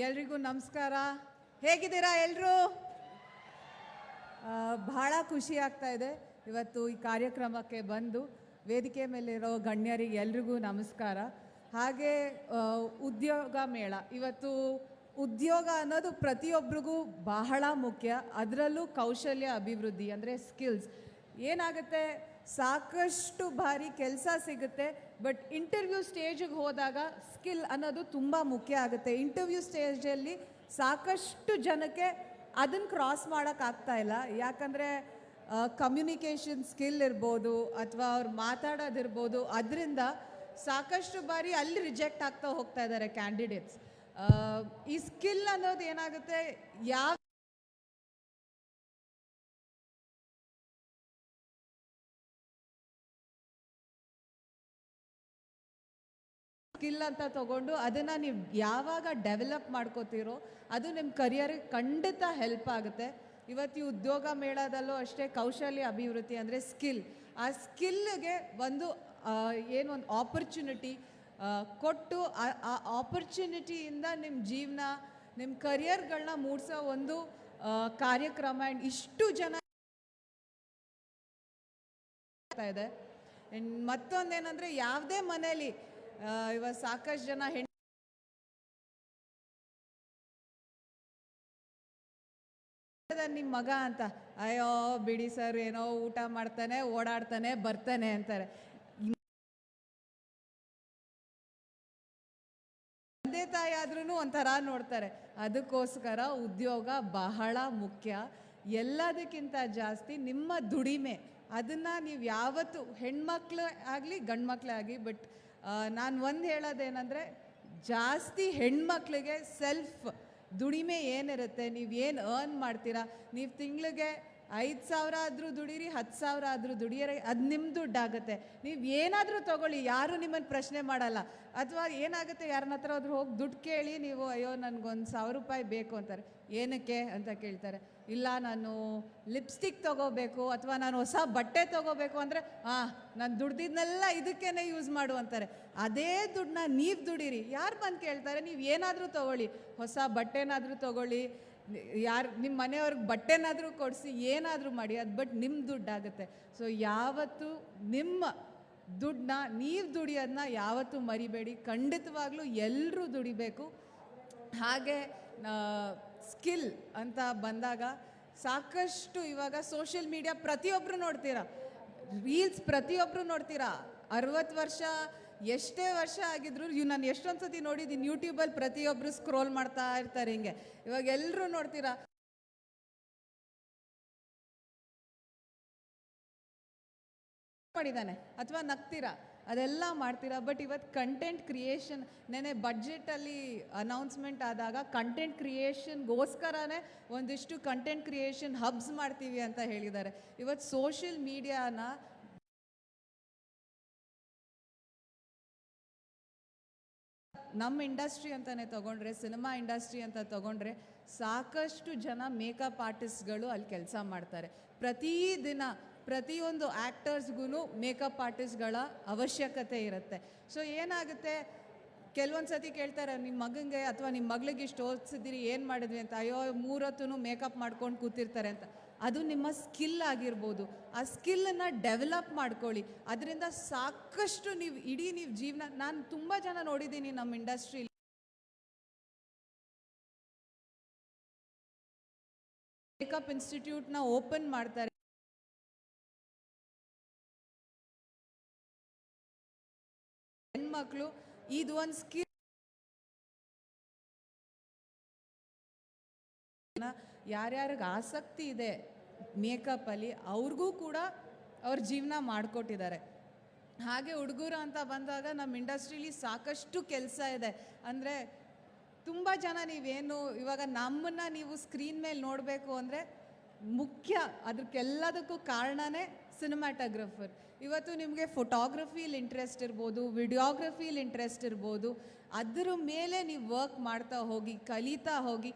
ಎಲ್ರಿಗೂ ನಮಸ್ಕಾರ. ಹೇಗಿದ್ದೀರಾ ಎಲ್ಲರೂ ಬಹಳ ಖುಷಿ ಆಗ್ತಾ ಇದೆ. ಇವತ್ತು ಈ ಕಾರ್ಯಕ್ರಮಕ್ಕೆ ಬಂದು ವೇದಿಕೆ ಮೇಲಿರೋ ಗಣ್ಯರಿಗೆ ಎಲ್ರಿಗೂ ನಮಸ್ಕಾರ. ಹಾಗೆ ಉದ್ಯೋಗ ಮೇಳ. ಇವತ್ತು ಉದ್ಯೋಗ ಅನ್ನೋದು ಪ್ರತಿಯೊಬ್ಬರಿಗೂ ಬಹಳ ಮುಖ್ಯ. ಅದರಲ್ಲೂ ಕೌಶಲ್ಯ ಅಭಿವೃದ್ಧಿ ಅಂದರೆ ಸ್ಕಿಲ್ಸ್ ಏನಾಗುತ್ತೆ? ಸಾಕಷ್ಟು ಬಾರಿ ಕೆಲಸ ಸಿಗುತ್ತೆ ಬಟ್ ಇಂಟರ್ವ್ಯೂ ಸ್ಟೇಜಿಗೆ ಹೋದಾಗ ಸ್ಕಿಲ್ ಅನ್ನೋದು ತುಂಬ ಮುಖ್ಯ ಆಗುತ್ತೆ. ಇಂಟರ್ವ್ಯೂ ಸ್ಟೇಜಲ್ಲಿ ಸಾಕಷ್ಟು ಜನಕ್ಕೆ ಅದನ್ನು ಕ್ರಾಸ್ ಮಾಡೋಕ್ಕಾಗ್ತಾ ಇಲ್ಲ. ಯಾಕಂದರೆ ಕಮ್ಯುನಿಕೇಷನ್ ಸ್ಕಿಲ್ ಇರ್ಬೋದು ಅಥವಾ ಅವ್ರು ಮಾತಾಡೋದಿರ್ಬೋದು ಅದರಿಂದ ಸಾಕಷ್ಟು ಬಾರಿ ಅಲ್ಲಿ ರಿಜೆಕ್ಟ್ ಆಗ್ತಾ ಹೋಗ್ತಾ ಇದ್ದಾರೆ ಕ್ಯಾಂಡಿಡೇಟ್ಸ್ ಈ ಸ್ಕಿಲ್ ಅನ್ನೋದು ಏನಾಗುತ್ತೆ, ಯಾವ ಸ್ಕಿಲ್ ಅಂತ ತಗೊಂಡು ಅದನ್ನು ನೀವು ಯಾವಾಗ ಡೆವಲಪ್ ಮಾಡ್ಕೋತೀರೋ ಅದು ನಿಮ್ಮ ಕರಿಯರಿಗೆ ಖಂಡಿತ ಹೆಲ್ಪ್ ಆಗುತ್ತೆ. ಇವತ್ತು ಉದ್ಯೋಗ ಮೇಳದಲ್ಲೂ ಅಷ್ಟೇ ಕೌಶಲ್ಯ ಅಭಿವೃದ್ಧಿ ಅಂದರೆ ಸ್ಕಿಲ್ ಆ ಸ್ಕಿಲ್ಗೆ ಒಂದು ಏನು ಒಂದು ಆಪರ್ಚುನಿಟಿ ಕೊಟ್ಟು ಆ- ಆಪರ್ಚುನಿಟಿಯಿಂದ ನಿಮ್ಮ ಜೀವನ ನಿಮ್ಮ ಕರಿಯರ್ಗಳನ್ನ ಮೂಡಿಸೋ ಒಂದು ಕಾರ್ಯಕ್ರಮ ಆ್ಯಂಡ್ ಇಷ್ಟು ಜನ ಇದೆ. ಮತ್ತೊಂದೇನಂದ್ರೆ ಯಾವುದೇ ಮನೆಯಲ್ಲಿ ಇವಾಗ ಸಾಕಷ್ಟು ಜನ ಹೆಣ್ಣು ನಿಮ್ಮ ಮಗ ಅಂತ, ಅಯ್ಯೋ ಬಿಡಿ ಸರ್, ಏನೋ ಊಟ ಮಾಡ್ತಾನೆ, ಓಡಾಡ್ತಾನೆ, ಬರ್ತಾನೆ ಅಂತಾರೆ. ತಂದೆ ತಾಯಿ ಆದ್ರೂ ಒಂಥರ ನೋಡ್ತಾರೆ. ಅದಕ್ಕೋಸ್ಕರ ಉದ್ಯೋಗ ಬಹಳ ಮುಖ್ಯ. ಎಲ್ಲದಕ್ಕಿಂತ ಜಾಸ್ತಿ ನಿಮ್ಮ ದುಡಿಮೆ. ಅದನ್ನ ನೀವು ಯಾವತ್ತು ಹೆಣ್ಮಕ್ಳು ಆಗಲಿ ಗಂಡ್ಮಕ್ಳೇ ಆಗಲಿ, ಬಟ್ ನಾನು ಒಂದು ಹೇಳೋದೇನೆಂದರೆ ಜಾಸ್ತಿ ಹೆಣ್ಮಕ್ಳಿಗೆ ಸೆಲ್ಫ್ ದುಡಿಮೆ ಏನಿರುತ್ತೆ ನೀವು ಏನು ಅರ್ನ್ ಮಾಡ್ತೀರಾ ನೀವು ತಿಂಗಳಿಗೆ ಐದು ಸಾವಿರ ಆದರೂ ದುಡೀರಿ, ಹತ್ತು ಸಾವಿರ ಆದರೂ ದುಡಿಯರೆ, ಅದು ನಿಮ್ಮ ದುಡ್ಡಾಗುತ್ತೆ. ನೀವು ಏನಾದರೂ ತಗೊಳ್ಳಿ, ಯಾರು ನಿಮ್ಮನ್ನು ಪ್ರಶ್ನೆ ಮಾಡಲ್ಲ. ಅಥವಾ ಏನಾಗುತ್ತೆ ಯಾರನ್ನ ಹತ್ರ ಆದರೂ ಹೋಗಿ ದುಡ್ಡು ಕೇಳಿ ನೀವು, ಅಯ್ಯೋ, ನನಗೊಂದು ಸಾವಿರ ರೂಪಾಯಿ ಬೇಕು ಅಂತಾರೆ. ಏನಕ್ಕೆ? ಅಂತ ಕೇಳ್ತಾರೆ. ಇಲ್ಲ, ನಾನು ಲಿಪ್ಸ್ಟಿಕ್ ತಗೋಬೇಕು, ಅಥವಾ ನಾನು ಹೊಸ ಬಟ್ಟೆ ತಗೋಬೇಕು ಅಂದರೆ ಹಾಂ ನಾನು ದುಡ್ದಿದ್ನೆಲ್ಲ ಇದಕ್ಕೇ ಯೂಸ್ ಮಾಡು ಅಂತಾರೆ. ಅದೇ ದುಡ್ಡನ್ನ ನೀವು ದುಡೀರಿ. ಯಾರು ಬಂದು ಕೇಳ್ತಾರೆ, ನೀವು ಏನಾದರೂ ತಗೊಳ್ಳಿ. ಹೊಸ ಬಟ್ಟೆನಾದರೂ ತಗೊಳ್ಳಿ ಯಾರು ನಿಮ್ಮ ಮನೆಯವ್ರಿಗೆ ಬಟ್ಟೆನಾದರೂ ಕೊಡಿಸಿ, ಏನಾದರೂ ಮಾಡಿ, ಅದು ಬಟ್ ನಿಮ್ಮ ದುಡ್ಡಾಗುತ್ತೆ. ಸೊ ಯಾವತ್ತು ನಿಮ್ಮ ದುಡ್ಡನ್ನ, ನೀವು ದುಡಿಯೋದನ್ನ ಯಾವತ್ತೂ ಮರಿಬೇಡಿ. ಖಂಡಿತವಾಗ್ಲೂ ಎಲ್ಲರೂ ದುಡಿಬೇಕು. ಹಾಗೆ ಸ್ಕಿಲ್ ಅಂತ ಬಂದಾಗ ಸಾಕಷ್ಟು ಇವಾಗ ಸೋಷಿಯಲ್ ಮೀಡಿಯಾ ಪ್ರತಿಯೊಬ್ಬರು ನೋಡ್ತೀರಾ. ರೀಲ್ಸ್ ಪ್ರತಿಯೊಬ್ಬರು ನೋಡ್ತೀರಾ. ಅರವತ್ತು ವರ್ಷ ಎಷ್ಟೇ ವರ್ಷ ಆಗಿದ್ರು ಇವ್ ನಾನು ಎಷ್ಟೊಂದು ಸತಿ ನೋಡಿದ್ದೀನಿ ಯೂಟ್ಯೂಬಲ್ಲಿ ಪ್ರತಿಯೊಬ್ಬರು ಸ್ಕ್ರೋಲ್ ಮಾಡ್ತಾ ಇರ್ತಾರೆ ಹಿಂಗೆ. ಇವಾಗ ಎಲ್ಲರೂ ನೋಡ್ತೀರಾ? ಮಾಡಿದ್ದಾನೆ ಅಥವಾ ನಗ್ತೀರಾ? ಅದೆಲ್ಲ ಮಾಡ್ತೀರಾ? ಬಟ್ ಇವತ್ತು ಕಂಟೆಂಟ್ ಕ್ರಿಯೇಷನ್ ನೆನೆ ಬಡ್ಜೆಟಲ್ಲಿ ಅನೌನ್ಸ್ಮೆಂಟ್ ಆದಾಗ ಕಂಟೆಂಟ್ ಕ್ರಿಯೇಷನ್ಗೋಸ್ಕರನೇ ಒಂದಿಷ್ಟು ಕಂಟೆಂಟ್ ಕ್ರಿಯೇಷನ್ ಹಬ್ಸ್ ಮಾಡ್ತೀವಿ ಅಂತ ಹೇಳಿದ್ದಾರೆ. ಇವತ್ತು ಸೋಷಿಯಲ್ ಮೀಡಿಯಾನ ನಮ್ಮ ಇಂಡಸ್ಟ್ರಿ ಅಂತಲೇ ತಗೊಂಡ್ರೆ, ಸಿನಿಮಾ ಇಂಡಸ್ಟ್ರಿ ಅಂತ ತೊಗೊಂಡ್ರೆ ಸಾಕಷ್ಟು ಜನ ಮೇಕಪ್ ಆರ್ಟಿಸ್ಟ್ಗಳು ಅಲ್ಲಿ ಕೆಲಸ ಮಾಡ್ತಾರೆ. ಪ್ರತಿದಿನ ಪ್ರತಿಯೊಂದು ಆ್ಯಕ್ಟರ್ಸ್ಗೂ ಮೇಕಪ್ ಆರ್ಟಿಸ್ಟ್ಗಳ ಅವಶ್ಯಕತೆ ಇರುತ್ತೆ. ಸೊ ಏನಾಗುತ್ತೆ? ಕೆಲವೊಂದು ಸತಿ ಕೇಳ್ತಾರೆ ನಿಮ್ಮ ಮಗನಿಗೆ ಅಥವಾ ನಿಮ್ಮ ಮಗಳಿಗೆ ಇಷ್ಟು ಓದಿಸಿದ್ದೀರಿ ಏನು ಮಾಡಿದ್ವಿ ಅಂತ, ಅಯ್ಯೋ ಮೂರೊತ್ತೂ ಮೇಕಪ್ ಮಾಡ್ಕೊಂಡು ಕೂತಿರ್ತಾರೆ ಅಂತ. ಅದು ನಿಮ್ಮ ಸ್ಕಿಲ್ ಆಗಿರ್ಬೋದು. ಆ ಸ್ಕಿಲ್ಲನ್ನು ಡೆವಲಪ್ ಮಾಡ್ಕೊಳ್ಳಿ. ಅದರಿಂದ ಸಾಕಷ್ಟು ನೀವು ಇಡೀ ನೀವು ಜೀವನ, ನಾನು ತುಂಬ ಜನ ನೋಡಿದ್ದೀನಿ ನಮ್ಮ ಇಂಡಸ್ಟ್ರೀಲಿ ಮೇಕಪ್ ಇನ್ಸ್ಟಿಟ್ಯೂಟ್ನ ಓಪನ್ ಮಾಡ್ತಾರೆ. ಹೆಣ್ಮಕ್ಳು, ಇದು ಒಂದು ಸ್ಕಿಲ್ ಯಾರ್ಯಾರಿಗೆ ಆಸಕ್ತಿ ಇದೆ. ಮೇಕಪ್ಪಲ್ಲಿ ಅವ್ರಿಗೂ ಕೂಡ ಅವ್ರ ಜೀವನ ಮಾಡಿಕೊಟ್ಟಿದ್ದಾರೆ. ಹಾಗೆ ಹುಡುಗರು ಅಂತ ಬಂದಾಗ ನಮ್ಮ ಇಂಡಸ್ಟ್ರೀಲಿ ಸಾಕಷ್ಟು ಕೆಲಸ ಇದೆ. ಅಂದರೆ ತುಂಬ ಜನ ನೀವೇನು ಇವಾಗ ನಮ್ಮನ್ನು ನೀವು ಸ್ಕ್ರೀನ್ ಮೇಲೆ ನೋಡಬೇಕು ಅಂದರೆ ಮುಖ್ಯ ಅದಕ್ಕೆಲ್ಲದಕ್ಕೂ ಕಾರಣನೇ ಸಿನಿಮಾಟೋಗ್ರಫರ್. ಇವತ್ತು ನಿಮಗೆ ಫೋಟೋಗ್ರಫಿಲಿ ಇಂಟ್ರೆಸ್ಟ್ ಇರ್ಬೋದು ವಿಡಿಯೋಗ್ರಫಿಲಿ ಇಂಟ್ರೆಸ್ಟ್ ಇರ್ಬೋದು. ಅದ್ರ ಮೇಲೆ ನೀವು ವರ್ಕ್ ಮಾಡ್ತಾ ಹೋಗಿ, ಕಲಿತಾ ಹೋಗಿ